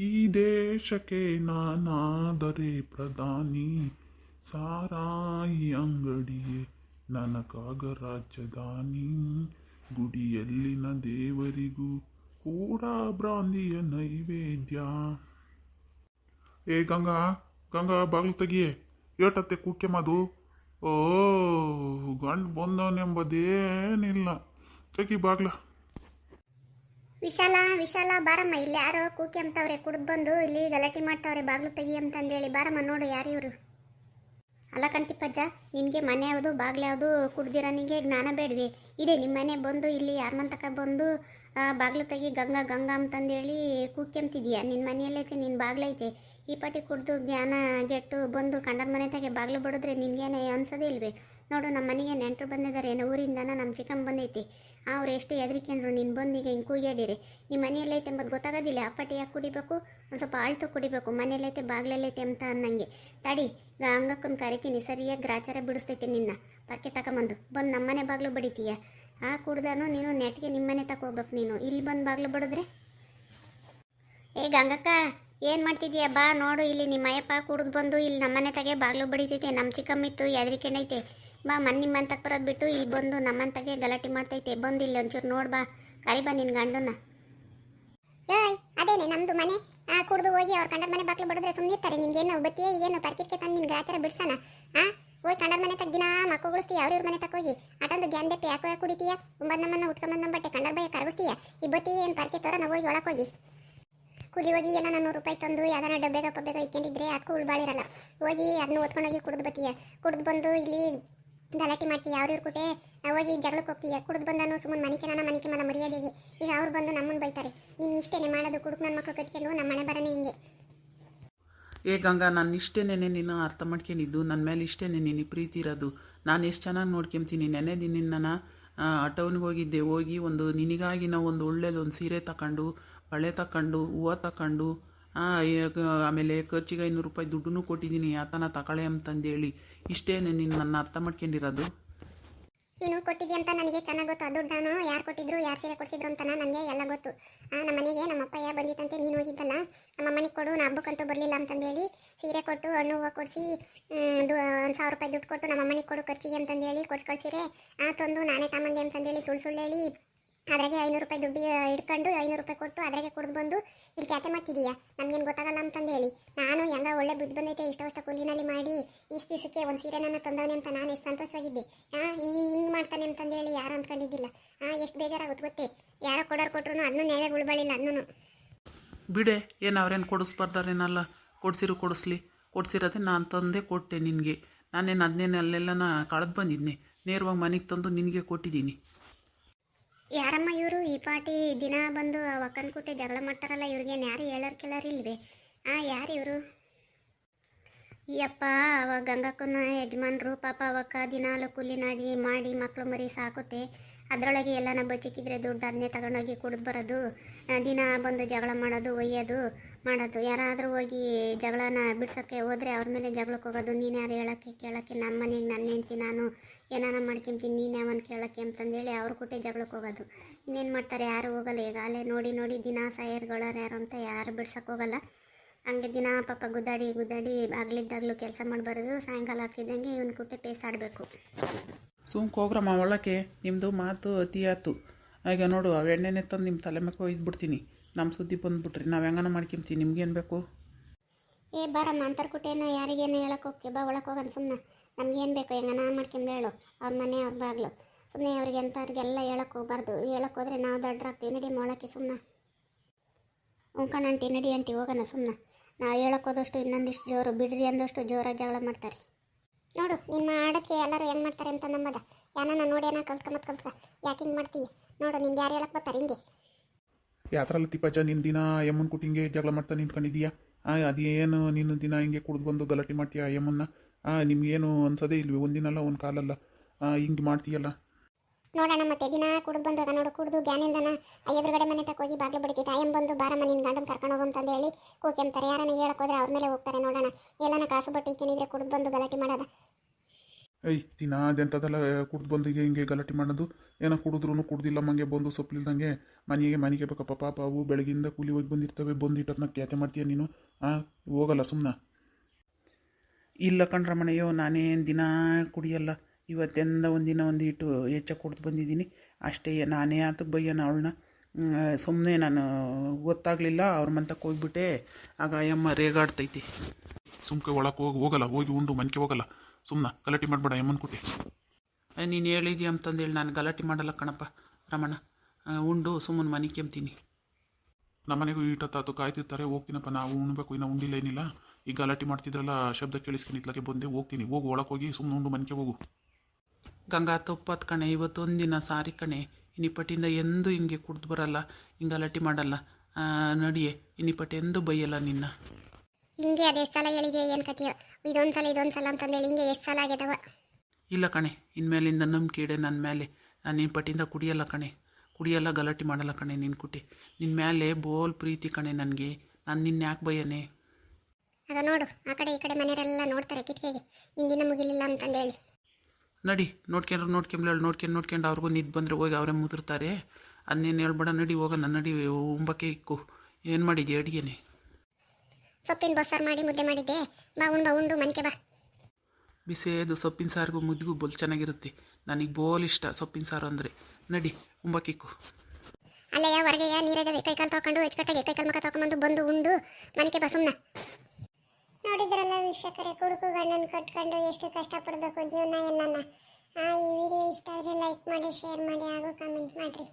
ಈ ದೇಶಕ್ಕೆ ನಾನಾದರೆ ಪ್ರಧಾನಿ. ಸಾರಾಯಿ ಅಂಗಡಿಯೇ ನನಗಾಗ ರಾಜಧಾನಿ ಗುಡಿಯಲ್ಲಿನ ದೇವರಿಗೂ ಕೂಡ ಬ್ರಾಂದಿಯ ನೈವೇದ್ಯ. ಏ ಗಂಗಾ ಗಂಗಾ, ಬಾಗಿಲು ತೆಗಿಯೇ. ಏಟತ್ತೆ ಕುಕ್ಕೆ ಮದು ಓ, ಗಂಡು ಬಂದವನೆಂಬುದೇನಿಲ್ಲ. ತೆಗಿ ಬಾಗ್ಲ. ವಿಶಾಲ ವಿಶಾಲ, ಬಾರಮ್ಮ, ಇಲ್ಲಿ ಯಾರೋ ಕೂಕಿ ಅಂತವ್ರೆ ಕುಡ್ದು ಬಂದು ಇಲ್ಲಿ ಗಲಾಟೆ ಮಾಡ್ತಾವ್ರೆ, ಬಾಗ್ಲು ತೆಗಿ ಅಂತಂದೇಳಿ. ಬಾರಮ್ಮ, ನೋಡು, ಯಾರು ಇವರು? ಅಲ್ಲ ಕಂತಿಪ್ಪಜ್ಜ, ನಿನಗೆ ಮನೆ ಯಾವುದು, ಬಾಗ್ಲು ಯಾವುದು ಕುಡ್ದಿರ ನಿನಗೆ ಜ್ಞಾನ ಬೇಡ್ವಿ. ಇದೆ ನಿಮ್ಮ ಮನೆ ಬಂದು, ಇಲ್ಲಿ ಯಾರ ತಕ ಬಂದು ಬಾಗ್ಲು ತೆಗಿ ಗಂಗಾ ಗಂಗಾ ಅಂತಂದೇಳಿ ಕೂಕಿ ಅಂತಿದೀಯ? ನಿನ್ನ ಮನೆಯಲ್ಲೈತೆ ನಿನ್ನ ಬಾಗ್ಲೈತೆ. ಈ ಪಾಟಿ ಕುಡಿದು ಜ್ಞಾನ ಗೆಟ್ಟು ಬಂದು ಕಂಡನ ಮನೆ ತಗೆ ಬಾಗಿಲು ಬಡಿದ್ರೆ ನಿನಗೇನೆ ಅನ್ಸೋದೇ ಇಲ್ವೇ? ನೋಡು ನಮ್ಮ ಮನೆಗೆ ನೆಂಟರು ಬಂದಿದ್ದಾರೆ ಏನೋ ಊರಿಂದನ ನಮ್ಮ ಚಿಕ್ಕಮ್ಮ ಬಂದೈತಿ. ಅವ್ರು ಎಷ್ಟು ಹೆದರಿಕೊಂಡ್ರು ನೀನು ಬಂದು ಈಗ ಹಿಂಗೆ ಕೂಗ್ಯಾಡಿರಿ. ನಿಮ್ಮ ಮನೆಯಲ್ಲೈತೆ ಎಂಬುದು ಗೊತ್ತಾಗೋದಿಲ್ಲ, ಆ ಪಾಟಿ ಯಾಕೆ ಕುಡಿಬೇಕು? ಒಂದು ಸ್ವಲ್ಪ ಆಳ್ತು ಕುಡಿಬೇಕು ಮನೆಯಲ್ಲೈತೆ ಬಾಗಿಲಲ್ಲೈತೆ ಅಂತ ಅನ್ನಂಗೆ. ತಡಿ ಅಂಗಕ್ಕೊಂದು ಕರಿತೀನಿ, ಸರಿಯಾಗಿ ಗ್ರಾಚಾರ ಬಿಡಿಸ್ತೈತೆ ನಿನ್ನ. ಪಕ್ಕೆ ತಗೊಂಬಂದು ಬಂದು ನಮ್ಮನೆ ಬಾಗ್ಲು ಬಡಿತೀಯ? ಆ ಕುಡ್ದಾನು ನೀನು ನೆಟ್ಗೆ ನಿಮ್ಮನೆ ತಕ ಹೋಗ್ಬೇಕು ನೀನು. ಇಲ್ಲಿ ಬಂದು ಬಾಗ್ಲು ಬಡಿದ್ರೆ? ಏ ಗಂಗಕ್ಕ ಏನು ಮಾಡ್ತಿದ್ಯಾ ಬಾ ನೋಡು, ಇಲ್ಲಿ ನಿಮ್ಮ ಅಯ್ಯಪ್ಪ ಕುಡಿದು ಬಂದು ಇಲ್ಲಿ ನಮ್ಮನೆ ತಗೆ ಬಾಗಿಲು ಬಡಿತೈತೆ ನಮ್ಮ ಚಿಕ್ಕಮ್ಮಿತ್ತು ಎದ್ರಿಕೆಂಡೈತೆ ಬಾ ಮನ್ ನಿಮ್ಮ ತಕ್ಕ ಬರೋದು ಬಿಟ್ಟು ಇಲ್ಲಿ ಬಂದು ನಮ್ಮನ್ ತಗೆ ಗಲಾಟೆ ಮಾಡ್ತೈತೆ, ಬಂದು ಇಲ್ಲಿ ಒಂಚೂರು ನೋಡ್ ಬಾ. ಕರಿ ಬಾ ನಿನ್ನ ಗಂಡನ ಏಯ್, ಅದೇನೆ ನಮ್ದು ಮನೆ. ಆ, ಕುಡಿದು ಹೋಗಿ ಅವ್ರ ಕಂಡದ ಮನೆ ಬಾಗಿಲು ಬಡಿದ್ರೆ ಸುಮ್ಮನೆ ಇರ್ತಾರೆ. ಏನು ಬತ್ತಿ ಏನು ಪರ್ಕಿಟ್ಕೆ ತಂದು ನಿಮ್ಗೆ ಆಚಾರ ಬಿಡ್ಸೋಣ ಆ ಹೋಗಿ ಕಂಡದ ಮನೆ ತಗ ದಿನ ಮಕ್ಕಳುಗಳಿಸ್ತೀಯ ಅವ್ರ ಮನೆ ತಕ್ಕ ಹೋಗಿ. ಅಟೊಂದು ಗ್ಯಾನ್ ದೆಪ್ಪೆ ಯಾಕೋ ಯಾಕೆ ಕುಡಿತೀಯ? ಒಂಬತ್ತು ನಮ್ಮನ್ನ ಉಟ್ಕೊಂಬಂದು ಬಟ್ಟೆ ಕಂಡದ ಬೈ ಕರಗಿಸ್ತೀಯ? ಈ ಬತ್ತಿ ಏನು ಪರ್ಕೆ ತೋರ ನಾವು ಹೋಗಿ ಒಳಕೋಗಿ ಕೂಲಿ ಹೋಗಿ ಎಲ್ಲ ನೂರು ರೂಪಾಯಿ ತಂದು ಯಾವ್ದಾನ ಡಬ್ಬೆಗ ಪಬ್ಬೆಗ ಇಕ್ಕೊಂಡಿದ್ರೆ ಅದಕ್ಕೂ ಉಳ್ಬಾಳಿರಲ್ಲ ಹೋಗಿ ಅದನ್ನ ಓದ್ಕೊಂಡೋಗಿ ಕುಡ್ದು ಬತ್ತೀಯ. ಕುಡ್ದು ಬಂದು ಇಲ್ಲಿ ಗಲಾಟೆ ಮಾಡ್ತೀಯ. ಅವ್ರಿವ್ರ ಕೊಟ್ಟೆ ಕುಟೆ ಹೋಗಿ ಜಗಳಕ್ಕೆ ಹೋಗ್ತೀಯ. ಕುಡ್ದು ಬಂದನು ಸುಮ್ಮನೆ ಮನಿಕೆ ನನ್ನ ಮನಿಕೆ ಮಲ ಮರ್ಯಾದೆಗೆ. ಈಗ ಅವ್ರು ಬಂದು ನಮ್ಮನ್ನ ಬೈತಾರೆ. ನೀನು ಇಷ್ಟೇನೆ ಮಾಡೋದು, ಕುಡುಕ್ ನನ್ನ ಮಕ್ಕಳು ಕಟ್ಕೊಂಡು ನಮ್ಮ ಮನೆ ಬರನೇ ಹಿಂಗೆ. ಏ ಗಂಗಾ, ನಾನು ಇಷ್ಟೇನೆ ನೀನು ಅರ್ಥ ಮಾಡ್ಕೊಂಡಿದ್ದು. ನನ್ನ ಮೇಲೆ ಇಷ್ಟೇನೆ ನೀನು ಪ್ರೀತಿ ಇರೋದು. ನಾನು ಎಷ್ಟು ಚೆನ್ನಾಗಿ ನೋಡ್ಕೊಂತೀನಿ ನೆನೆ ದಿನ ನಾನು ಟೌನ್ಗೆ ಹೋಗಿದ್ದೆ. ಹೋಗಿ ಒಂದು ನಿನಗಾಗಿ ನಾವು ಒಂದು ಒಳ್ಳೇದು ಒಂದು ಸೀರೆ ತಗೊಂಡು ಬಳೆ ತಗೊಂಡು ಹೂವು ತಗೊಂಡು ಆ, ಆಮೇಲೆ ಖರ್ಚಿಗೆ ಐನೂರು ರೂಪಾಯಿ ದುಡ್ಡನ್ನು ಕೊಟ್ಟಿದ್ದೀನಿ ಆತನ ತಗೊಳ್ಳೆ ಅಂತಂದೇಳಿ ಇಷ್ಟೇನೆ ನೀನು ನನ್ನ ಅರ್ಥ ಮಾಡ್ಕೊಂಡಿರೋದು? ನೀನು ಕೊಟ್ಟಿದ್ದಿ ಅಂತ ನನಗೆ ಚೆನ್ನಾಗಿ ಗೊತ್ತು. ಆ ದುಡ್ಡಾನು ಯಾರು ಕೊಟ್ಟಿದ್ರು ಯಾರು ಸೀರೆ ಕೊಡಿಸಿದ್ರು ಅಂತ ನನಗೆ ಎಲ್ಲ ಗೊತ್ತು. ನಮ್ಮ ಮನೆಗೆ ನಮ್ಮ ಅಪ್ಪಯ್ಯ ಬಂದಿತ್ತಂತೆ ನೀನು ಹೋಗಿದ್ದಲ್ಲ? ನಮ್ಮ ಮನೆಗೆ ಕೊಡು ನಾ ಹಬ್ಬಕ್ಕಂತೂ ಬರಲಿಲ್ಲ ಅಂತಂದೇಳಿ ಸೀರೆ ಕೊಟ್ಟು ಹಣ್ಣು ಹೂವು ಕೊಡಿಸಿ ಒಂದು ಸಾವಿರ ರೂಪಾಯಿ ದುಡ್ಡು ಕೊಟ್ಟು ನಮ್ಮ ಮನೆಗೆ ಕೊಡು ಖರ್ಚಿಗೆ ಅಂತಂದೇಳಿ ಕೊಟ್ಟು ಕಳ್ಸಿರೆ ಆ ತಂದು ನಾನೇ ತಮ್ಮಂದೆ ಅಂತಂದೇಳಿ ಸುಳ್ಳು ಸುಳ್ಳು ಹೇಳಿ ಅದ್ರಾಗೆ ಐನೂರು ರೂಪಾಯಿ ದುಡ್ಡು ಇಟ್ಕೊಂಡು ಐನೂರು ರೂಪಾಯಿ ಕೊಟ್ಟು ಅದ್ರಾಗೆ ಕುಡ್ದು ಬಂದು ಇಲ್ಲಿ ಕ್ಯಾತೆ ಮಾಡ್ತಿದೀಯಾ? ನಮ್ಗೇನು ಗೊತ್ತಾಗಲ್ಲ ಅಂತಂದು ಹೇಳಿ. ನಾನು ಹೆಂಗ ಒಳ್ಳೆ ಬುದ್ಧಿ ಬಂದೈತೆ, ಇಷ್ಟವಷ್ಟ ಕೂಲಿನಲ್ಲಿ ಮಾಡಿ ಇಷ್ಟು ದಿವಸಕ್ಕೆ ಒಂದು ಸೀರೆ ನನ್ನ ತಂದವನೆ ಅಂತ ನಾನು ಎಷ್ಟು ಸಂತೋಷವಾಗಿದ್ದೆ. ಹಾಂ ಈ ಹಿಂಗೆ ಮಾಡ್ತಾನೆ ಅಂತಂದು ಹೇಳಿ ಯಾರು ಅಂದ್ಕೊಂಡಿದ್ದಿಲ್ಲ. ಹಾಂ ಎಷ್ಟು ಬೇಜಾರಾಗುತ್ತೆ ಗೊತ್ತೇ? ಯಾರೋ ಕೊಡೋರು ಕೊಟ್ರು ಅದನ್ನು ನೇವೆ ಉಳ್ಬಳಿಲ್ಲ ಅನ್ನೂ ಬಿಡೆ, ಏನು ಅವ್ರೇನು ಕೊಡಿಸ್ಬಾರ್ದಾರೇನಲ್ಲ? ಕೊಡ್ಸಿರು ಕೊಡಿಸ್ಲಿ. ಕೊಡ್ಸಿರೋದೇ ನಾನು ತಂದೆ ಕೊಟ್ಟೆ ನಿನಗೆ. ನಾನೇನು ಅದನ್ನೇನು ಅಲ್ಲೆಲ್ಲನ ಕಳೆದು ಬಂದಿದ್ದೆ ನೇರವಾಗಿ ಮನೆಗೆ ತಂದು ನಿನಗೆ ಕೊಟ್ಟಿದ್ದೀನಿ ಯಾರಮ್ಮ ಇವರು? ಈ ಪಾಟಿ ದಿನ ಬಂದು ಒಕ್ಕನ್ ಕುಟ್ಟೆ ಜಗಳ ಮಾಡ್ತಾರಲ್ಲ, ಇವ್ರಿಗೆ ಯಾರು ಹೇಳೋರು ಕೇಳೋರು ಇಲ್ವೇ? ಆ, ಯಾರು ಇವರು? ಯಪ್ಪ, ಅವ ಗಂಗಕ್ಕನ ಯಜಮಾನ್ರು ಪಾಪ ಅವಕ್ಕ ದಿನಾಲು ಕೂಲಿನಾಡಿ ಮಾಡಿ ಮಕ್ಕಳು ಮರಿ ಸಾಕುತ್ತೆ. ಅದರೊಳಗೆ ಎಲ್ಲನ ಬಚ್ಚಿಕ್ಕಿದ್ರೆ ದುಡ್ಡು ಅದನ್ನೇ ತಗೊಂಡೋಗಿ ಕುಡಿದು ಬರೋದು. ದಿನ ಬಂದು ಜಗಳ ಮಾಡೋದು, ಒಯ್ಯೋದು. ಮಾಡೋದು. ಯಾರಾದರೂ ಹೋಗಿ ಜಗಳನ ಬಿಡ್ಸೋಕ್ಕೆ ಹೋದರೆ ಅವ್ರ ಮೇಲೆ ಜಗಳಕ್ಕೆ ಹೋಗೋದು. ನೀನು ಯಾರು ಹೇಳೋಕ್ಕೆ ಕೇಳೋಕ್ಕೆ ನಮ್ಮ ಮನೆಗೆ ನನ್ನ ಹೆಂಡ್ತಿ, ನಾನು ಏನಾನ ಮಾಡ್ಕೊಂತೀನಿ, ನೀನು ಯಾವನ್ ಕೇಳೋಕ್ಕೆ ಅಂತಂದೇಳಿ ಅವ್ರ ಕುಟ್ಟೆ ಜಗಳಕ್ಕೆ ಹೋಗೋದು. ಇನ್ನೇನು ಮಾಡ್ತಾರೆ? ಯಾರು ಹೋಗಲ್ಲ ಈಗ. ಅಲ್ಲೇ ನೋಡಿ ನೋಡಿ ದಿನ ಸಾಯರ್ಗಳಾರು ಯಾರು ಅಂತ ಯಾರು ಬಿಡ್ಸೋಕ್ಕೆ ಹೋಗಲ್ಲ. ಹಂಗೆ ದಿನ ಪಾಪ ಗುದ್ದಾಡಿ ಗುದ್ದಾಡಿ ಆಗ್ಲಿದ್ದಾಗಲೂ ಕೆಲಸ ಮಾಡಬಾರ್ದು ಸಾಯಂಕಾಲ ಆಗ್ತಿದ್ದಂಗೆ ಇವನ್ ಕುಟ್ಟೆ ಪೇಸಾಡಬೇಕು ಸುಮ್ಕೆ ಹೋಗ್ರಮ್ಮ ಒಳಕ್ಕೆ ನಿಮ್ಮದು ಮಾತು ಅತಿ ಆಯ್ತು ಈಗ ನೋಡು ಅವೆಣ್ಣೆನೆ ತಂದು ನಿಮ್ಮ ತಲೆ ಮೇಲೆ ನಮ್ಮ ಸುದ್ದಿ ಬಂದ್ಬಿಟ್ರಿ. ನಾವು ಹೆಂಗನ ಮಾಡ್ಕೊಂತೀವಿ? ನಿಮ್ಗೇನು ಬೇಕು? ಏ ಬಾರಮ್ಮ ಅಂತರ್ಕುಟೇನ ಯಾರಿಗೇನು ಹೇಳಕ್ಕೆ ಹೋಗಿ ಬಾ ಒಳಕ್ಕೆ ಹೋಗೋಣ ಸುಮ್ಮನೆ ನಮ್ಗೇನು ಬೇಕು? ಹೆಂಗನ ಮಾಡ್ಕೊಂಡು ಹೇಳು. ಅವ್ರ ಮನೆ, ಅವ್ರ ಬಾಗ್ಲು. ಸುಮ್ಮನೆ ಅವ್ರಿಗೆ ಎಂಥವ್ರಿಗೆಲ್ಲ ಹೇಳಕ್ಕೆ ಹೋಗ್ಬಾರ್ದು. ಹೇಳಕ್ಕೆ ಹೋದ್ರೆ ನಾವು ದಡ್ರಾಗ್ತೀವಿ. ನಡಿ ಮೊಳಕ್ಕೆ ಸುಮ್ಮನೆ ಉಂಕಣ ಅಂಟಿ ನಡಿ ಅಂಟಿ ಹೋಗೋಣ ಸುಮ್ಮನೆ ನಾವು ಹೇಳಕ್ಕೆ ಹೋದಷ್ಟು ಇನ್ನೊಂದಿಷ್ಟು ಜೋರು, ಬಿಡ್ರಿ ಅಂದಷ್ಟು ಜೋರಾಗಿ ಜಗಳ ಮಾಡ್ತಾರೆ. ನೋಡು, ನಿಮ್ಮ ಆಡಕ್ಕೆ ಎಲ್ಲರೂ ಹೆಂಗೆ ಮಾಡ್ತಾರೆ ಅಂತ ನಮ್ಮದ. ಯಾನ ನೋಡಿ ಏನೋ ಕಲ್ತ್ಕೊಂಬತ್ ಕಲ್ತ್ಕ. ಯಾಕೆ ಹಿಂಗೆ ಮಾಡ್ತೀಯ? ನೋಡು ನಿಂಗೆ ಯಾರು ಹೇಳಕ್ಕೆ ಬರ್ತಾರೆ? ಹಿಂಗೆ. ಯಾತ್ರಲ್ಲ ತಿಪ್ಪಜ್ಜ ನಿನ್ನ ದಿನ ಯಮ್ಮನ ಕುಟ್ಟಿಂಗೆ ಜಗಳ ಮಾಡ್ತಾ ನಿಂತ್ಕೊಂಡಿದ್ದೀಯಾ? ಆ ಅದೇನು ನಿನ್ನ ದಿನ ಹಿಂಗೆ ಕುಡ್ದು ಬಂದು ಗಲಾಟೆ ಮಾಡ್ತೀಯ ಯಮ್ಮನ್ನ ಆ, ನಿಮ್ಗೇನು ಅನ್ಸೋದೇ ಇಲ್ವಿ, ಒಂದಿನಲ್ಲ, ಒಂದು ಕಾಲಲ್ಲ. ಹಿಂಗೆ ಮಾಡ್ತೀಯಲ್ಲ. ನೋಡೋಣ ಮತ್ತೆ ದಿನ ಕುಡಿದು ಬಂದಾಗ ನೋಡು, ಕುಡಿದು ಗ್ಯಾನ್ ಇಲ್ದನ ಎದುರುಗಡೆ ಮನೆ ತಕ್ಕ ಹೋಗಿ ಬಾಗಿಲು ಬಡಿತೈತೆ. ಆಯಂ ಬಂದು, ಬಾರಮ್ಮ ನಿನ್ನ ಗಂಡನ ಕರ್ಕೊಂಡು ಹೋಗು ಅಂತಂದು ಹೇಳಿ ಕೂಕೆಂತಾರೆ ಯಾರನ್ನ ಹೇಳಕ್ ಹೋದ್ರೆ ಅವ್ರ ಮೇಲೆ ಹೋಗ್ತಾರೆ ನೋಡೋಣ ಎಲ್ಲನ ಕಾಸು ಬಟ್ಟೆ ಇಕ್ಕೇನಿದ್ರೆ ಕುಡಿದು ಬಂದು ಗಲಾಟೆ ಮಾಡೋದ. ಏಯ್, ದಿನ ಅದೆಂಥದ್ದೆಲ್ಲ ಕುಡ್ದು ಬಂದು ಹಿಂಗೆ ಗಲಾಟೆ ಮಾಡೋದು. ಏನೋ ಕುಡಿದ್ರು ಕುಡ್ದಿಲ್ಲ ಮಂಗೆ, ಬಂದು ಸೊಪ್ಲಿಲ್ದಂಗೆ ಮನೆಗೆ ಮನೆಗೆ ಬೇಕಪ್ಪ, ಪಾಪ ಅವು ಬೆಳಗಿಂದ ಕೂಲಿ ಹೋಗಿ ಬಂದಿರ್ತವೆ. ಬಂದಿಟ್ಟದನ್ನ ಕ್ಯಾತೆ ಮಾಡ್ತೀಯ ನೀನು? ಹಾಂ ಹೋಗಲ್ಲ ಸುಮ್ಮನೆ ಇಲ್ಲ ಕಣ್ರಮಣಯ್ಯೋ ನಾನೇನು ದಿನ ಕುಡಿಯಲ್ಲ. ಇವತ್ತೆಂದ ಒಂದಿನ ಒಂದು ಇಟ್ಟು ಹೆಚ್ಚ ಕುಡ್ದು ಬಂದಿದ್ದೀನಿ. ಅಷ್ಟೇ, ನಾನೇ ಆತಕ್ಕೆ ಬೈಯನ ಅವಳನ್ನ. ಸುಮ್ಮನೆ ನಾನು ಗೊತ್ತಾಗಲಿಲ್ಲ, ಅವ್ರ ಮಂತಕ್ಕೆ ಹೋಗ್ಬಿಟ್ಟೆ. ಆಗ ಅಯ್ಯಮ್ಮ ರೇಗಾಡ್ತೈತಿ. ಸುಮ್ಕೆ ಒಳಕ್ಕೆ ಹೋಗಿ, ಹೋಗಲ್ಲ, ಹೋಗಿ ಉಂಡು, ಮನ್ಕೆ ಹೋಗಲ್ಲ. ಸುಮ್ಮನೆ ಗಲಾಟೆ ಮಾಡಬೇಡ ಎಮ್ಮನ್ ಕುಟಿ ನೀನು ಹೇಳಿದ್ಯ ಅಂತಂದೇಳಿ ನಾನು ಗಲಾಟೆ ಮಾಡಲ್ಲ ಕಣಪ್ಪ ರಮಣ. ಉಂಡು ಸುಮ್ಮನೆ ಮನೆ ಕೆಮ್ತೀನಿ. ನಮ್ಮನೆಗೂ ಈಟತ್ತಾತು ಕಾಯ್ತಿರ್ತಾರೆ ಹೋಗ್ತೀನಪ್ಪ ನಾವು ಉಣ್ಬೇಕು ಇನ್ನು ಉಂಡಿಲ್ಲ ಏನಿಲ್ಲ. ಈಗ ಗಲಾಟೆ ಮಾಡ್ತಿದ್ರಲ್ಲ ಶಬ್ದ ಕೇಳಿಸ್ಕೊಂಡಿತ್ಲಾಗೆ ಬಂದೆ ಹೋಗ್ತೀನಿ. ಹೋಗಿ ಒಳಗೆ ಹೋಗಿ ಸುಮ್ಮನೆ ಉಂಡು ಮನೆಗೆ ಹೋಗು. ಗಂಗಾ ತಪ್ಪತ್ ಕಣೆ ಇವತ್ತೊಂದಿನ ಸಾರಿ ಕಣೆ. ಇನ್ನಿಪಟ್ಟಿಂದ ಎಂದೂ ಹಿಂಗೆ ಕುಡ್ದು ಬರಲ್ಲ ಹಿಂಗೆ ಗಲಾಟೆ ಮಾಡಲ್ಲ. ನಡಿಯೇ ಇನ್ನಿಪಟ್ಟು ಎಂದೂ ಬೈಯಲ್ಲ ನಿನ್ನ. ಹಿಂಗೆ ಅದೇ ಸಲ ಹೇಳಿದೆ ಏನು ಕತಿಯೋ ಇದೊಂದು ಸಲ ಇದೊಂದು ಸಲ ಅಂತಂದೇಳಿ ಹಿಂಗೆ ಎಷ್ಟು ಸಲ ಆಗ್ಯದವ. ಇಲ್ಲ ಕಣೆ ಇನ್ಮೇಲಿಂದ ನಂಬಿಕೆ ಇಡೆ ನನ್ನ ಮೇಲೆ ನಾನು ನಿನ್ನ ಪಟ್ಟಿಂದ ಕುಡಿಯಲ್ಲ ಕಣೆ. ಕುಡಿಯಲ್ಲ ಗಲಾಟೆ ಮಾಡಲ್ಲ ಕಣೆ ನಿನ್ನ ಕುಟ್ಟಿ ನಿನ್ನ ಮೇಲೆ ಬೋಲ್ ಪ್ರೀತಿ ಕಣೆ ನನಗೆ. ನಾನು ನಿನ್ನ ಯಾಕೆ ಬಯ್ಯನೆ? ಅದ ನೋಡು ಆ ಕಡೆ ಈ ಕಡೆ ಮನೆಯವರೆಲ್ಲ ನೋಡ್ತಾರೆ ಕಿಟಕಿಗೆ. ನಿಂದಿನ ಮುಗಿಲಿಲ್ಲ ಅಂತಂದೇಳಿ. ನಡಿ ನೋಡ್ಕೊಂಡ್ರು ನೋಡ್ಕೊಂಬ್ಲೇಳು ನೋಡ್ಕೊಂಡು ನೋಡ್ಕೊಂಡು ಅವ್ರಿಗೂ ನಿದ್ದು ಬಂದರೆ ಹೋಗಿ ಅವರೇ ಮುದುರ್ತಾರೆ. ಅದನ್ನೇನು ಹೇಳ್ಬೇಡ ನಡಿ ಹೋಗೋಣ ನಡಿ ಉಂಬಕ್ಕೆ ಇಕ್ಕು. ಏನು ಮಾಡಿದ್ಯಾ ಅಡುಗೆನೆ? ಸೊಪ್ಪಿನ ಬಸ್ಸಾರು ಮಾಡಿ ಮುದ್ದೆ ಮಾಡಿದ್ದೆ. ಬಾ ಉಂಡು ಬಾ ಉಂಡು ಮನೆಗೆ ಬಾ. ಬಿಸಿದು ಸೊಪ್ಪಿನ ಸಾರಿಗೂ ಮುದ್ದಿಗೂ ಬೋಲ್ ಚೆನ್ನಾಗಿರುತ್ತೆ. ನನಗೆ ಬೋಲ್ ಇಷ್ಟ ಸೊಪ್ಪಿನ ಸಾರು ಅಂದರೆ. ನಡಿ ಉಂಬಕ್ಕಿಕ್ಕು ಅಲ್ಲಯ್ಯ ಹೊರಗೆಯ ಕೈ ಕಾಲು ತೊಳ್ಕೊಂಡು ಹೆಚ್ಚುಕಟ್ಟಾಗಿ ಕೈ ಕಾಲು ಮುಖ ತೊಳ್ಕೊಂಬಂದು ಬಂದು ಉಂಡು ಮನೆಗೆ ಬಾ ಸುಮ್ಮನೆ ನೋಡಿದ್ರಲ್ಲ ವೀಕ್ಷಕರೇ ಕುಡುಕು ಗಂಡನ ಕಟ್ಕೊಂಡು ಎಷ್ಟು ಕಷ್ಟಪಡಬೇಕು ಜೀವನ ಎಲ್ಲನ. ಈ ವಿಡಿಯೋ ಇಷ್ಟ ಆದರೆ ಲೈಕ್ ಮಾಡಿ ಶೇರ್ ಮಾಡಿ ಹಾಗೂ ಕಮೆಂಟ್ ಮಾಡಿರಿ.